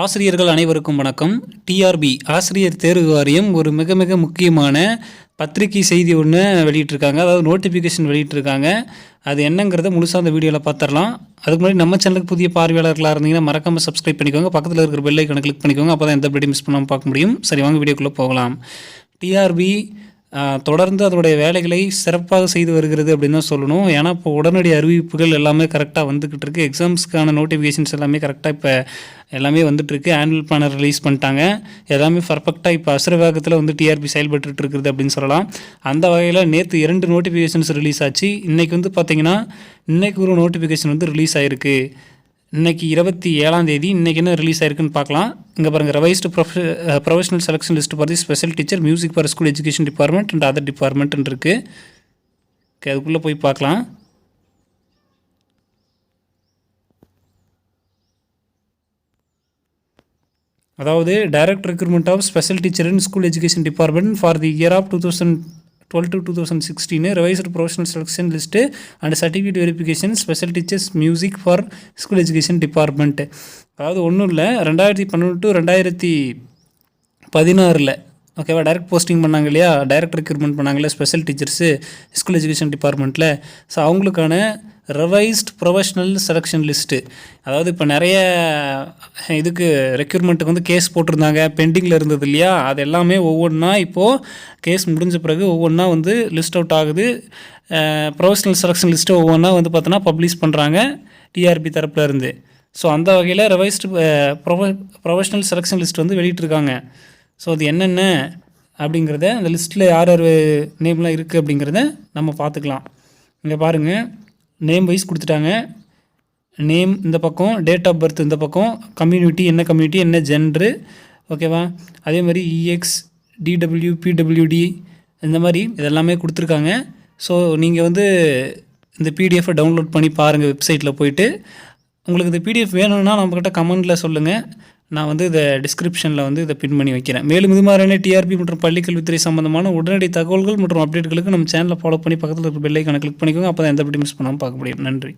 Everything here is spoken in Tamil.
ஆசிரியர்கள் அனைவருக்கும் வணக்கம். டிஆர்பி ஆசிரியர் தேர்வு வாரியம் ஒரு மிக மிக முக்கியமான பத்திரிகை செய்தி ஒன்று வெளியிட்டிருக்காங்க. அதாவது நோட்டிஃபிகேஷன் வெளியிட்டிருக்காங்க. அது என்னங்கிறத முழுசாக அந்த வீடியோவில் பார்த்துடலாம் அதுக்கு முன்னாடி நம்ம சேனலுக்கு புதிய பார்வையாளர்களாக இருந்தீங்கன்னா மறக்காமல் சப்ஸ்கிரைப் பண்ணிக்கோங்க. பக்கத்தில் இருக்கிற பெல் கிளிக் பண்ணிக்கோங்க. அப்போ தான் எந்த வீடியோ மிஸ் பண்ணாமல் பார்க்க முடியும். சரி வாங்க வீடியோக்குள்ளே போகலாம். டிஆர்பி தொடர்ந்து அதனுடைய வேலைகளை சிறப்பாக செய்து வருகிறது அப்படின்னு தான் சொல்லணும். ஏன்னா இப்போ உடனடி அறிவிப்புகள் எல்லாமே கரெக்டாக வந்துக்கிட்டு இருக்குது எக்ஸாம்ஸ்க்கான நோட்டிஃபிகேஷன்ஸ் எல்லாமே கரெக்டாக இப்போ எல்லாமே வந்துட்டுருக்கு. ஆனுவல் பிளானர் ரிலீஸ் பண்ணிட்டாங்க. எல்லாமே பர்ஃபெக்டாக இப்போ அசுர வேகத்தில் வந்து டிஆர்பி செயல்பட்டு இருக்குது அப்படின்னு சொல்லலாம். அந்த வகையில் நேற்று இரண்டு நோட்டிஃபிகேஷன்ஸ் ரிலீஸ் ஆச்சு. இன்றைக்கி வந்து பார்த்திங்கன்னா இன்றைக்கு ஒரு நோட்டிஃபிகேஷன் வந்து ரிலீஸ் ஆகிருக்கு இன்றைக்கி இருபத்தி ஏழாம் தேதி. இன்றைக்கி என்ன ரிலீஸ் ஆயிருக்குன்னு பார்க்கலாம். இங்கே பாருங்கள் revised prof professional selection list பார்த்து special teacher music for school education department and other டிபார்ட்மெண்ட்னு இருக்குது ஓகே அதுக்குள்ளே போய் பார்க்கலாம். அதாவது direct recruitment of special teacher in school education department for the year of two thousand twelve to two thousand sixteen revised professional selection list and certificate verification special teachers music for school education department அதாவது ஒன்றும் இல்லை ரெண்டாயிரத்தி பன்னெண்டு டு ரெண்டாயிரத்தி பதினாறில் ஓகேவா? டைரக்ட் போஸ்டிங் பண்ணாங்க இல்லையா? டைரக்ட் ரெக்ரூட்மெண்ட் பண்ணாங்க இல்லையா? ஸ்பெஷல் டீச்சர்ஸு ஸ்கூல் எஜுகேஷன் டிபார்ட்மெண்ட்டில் ஸோ அவங்களுக்கான ரிவைஸ்ட் ப்ரொஃபஷ்னல் செலெக்ஷன் லிஸ்ட்டு அதாவது இப்போ நிறைய இதுக்கு ரெக்யூர்மெண்ட்டுக்கு வந்து கேஸ் போட்டிருந்தாங்க. பெண்டிங்கில் இருந்தது இல்லையா? அது எல்லாமே ஒவ்வொன்றா இப்போது கேஸ் முடிஞ்ச பிறகு ஒவ்வொன்றா வந்து லிஸ்ட் அவுட் ஆகுது. ப்ரொஃபஷ்னல் செலெக்ஷன் லிஸ்ட்டு ஒவ்வொன்றா வந்து பார்த்தோன்னா பப்ளிஷ் பண்ணுறாங்க டிஆர்பி தரப்பில் இருந்து. ஸோ அந்த வகையில் revised prof professional selection list வந்து வெளியிட்டிருக்காங்க. ஸோ அது என்னென்ன அப்படிங்கிறத அந்த லிஸ்ட்டில் யார் யார் நேம்லாம் இருக்குது அப்படிங்கிறத நம்ம பார்த்துக்கலாம். இங்கே பாருங்கள் நேம் வைஸ் கொடுத்துட்டாங்க. நேம் இந்த பக்கம் டேட் ஆஃப் பர்த் இந்த பக்கம் கம்யூனிட்டி என்ன கம்யூனிட்டி என்ன ஜென்ரு ஓகேவா அதே மாதிரி இஎக்ஸ் டிடபிள்யூ பிடபிள்யூடி இந்த மாதிரி இதெல்லாமே கொடுத்துருக்காங்க. ஸோ நீங்கள் வந்து இந்த பிடிஎஃபை டவுன்லோட் பண்ணி பாருங்கள் வெப்சைட்டில் போயிட்டு. உங்களுக்கு இந்த பிடிஎஃப் வேணும்னா நம்மக்கிட்ட கமெண்டில் சொல்லுங்கள் நான் வந்து இதை டிஸ்கிரிப்ஷனில் வந்து இதை பின் பண்ணி வைக்கிறேன். மேலும் இது மாதிரியான டிஆர்பி மற்றும் பள்ளிக்கல்வித்துறை சம்பந்தமான உடனடி தகவல்கள் மற்றும் அப்டேட்களுக்கு நம்ம சேனலை ஃபாலோ பண்ணி பக்கத்தில் இருக்க பெல்லைக்கான கிளிக் பண்ணிக்கோங்க. அப்போ தான் எந்த வீடியோ மிஸ் பண்ணாமல் பார்க்க முடியும். நன்றி.